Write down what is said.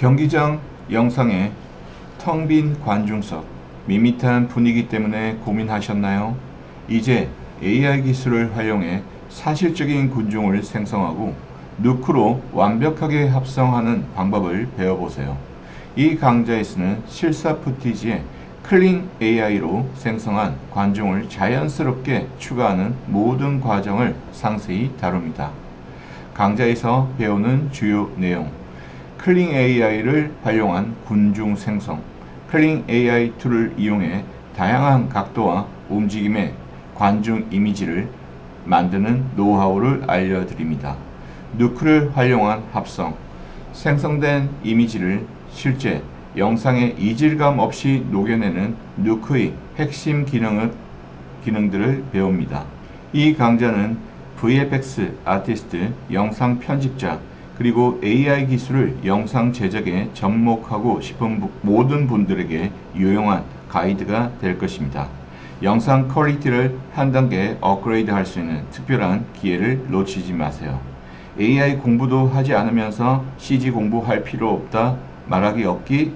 경기장 영상에 텅 빈 관중석, 밋밋한 분위기 때문에 고민하셨나요? 이제 AI 기술을 활용해 사실적인 군중을 생성하고 누크로 완벽하게 합성하는 방법을 배워보세요. 이 강좌에서는 실사 푸티지에 클린 AI로 생성한 관중을 자연스럽게 추가하는 모든 과정을 상세히 다룹니다. 강좌에서 배우는 주요 내용 클링 AI를 활용한 군중 생성 클링 AI 툴을 이용해 다양한 각도와 움직임의 관중 이미지를 만드는 노하우를 알려드립니다. 누크를 활용한 합성 생성된 이미지를 실제 영상에 이질감 없이 녹여내는 누크의 핵심 기능을, 기능들을 배웁니다. 이 강좌는 VFX 아티스트, 영상 편집자, 그리고 AI 기술을 영상 제작에 접목하고 싶은 부- 모든 분들에게 유용한 가이드가 될 것입니다. 영상 퀄리티를 한 단계 업그레이드 할 수 있는 특별한 기회를 놓치지 마세요. AI 공부도 하지 않으면서 CG 공부할 필요 없다 말하기 없기